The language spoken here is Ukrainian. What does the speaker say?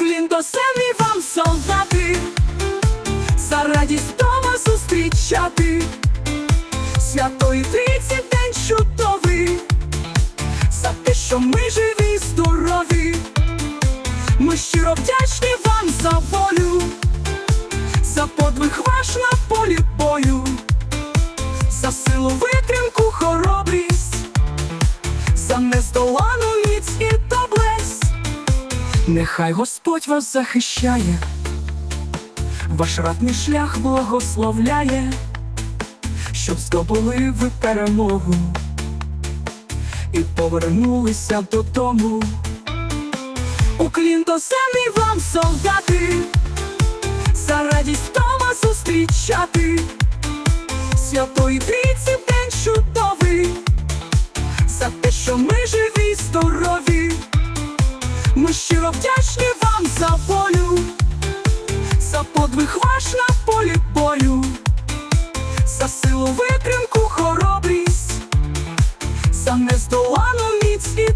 Уклін до землі вам, солдати, за радість вдома зустрічати, святої трійці день чудовий, за те, що ми живі, здорові. Ми щиро вдячні вам за волю, за подвиг ваш на полі бою, за силу витримку, хоробрість, за нездолану. Нехай Господь вас захищає, ваш ратний шлях благословляє, щоб здобули ви перемогу і повернулися додому. Уклін до землі вам, солдати, за радість вдома зустрічати, святої трійці день чудовий, за те, що ми живі, здорові. Ми щиро вдячні вам за волю, за подвиг ваш на полі бою, за силу витримку, хоробрість, за нездолану міць і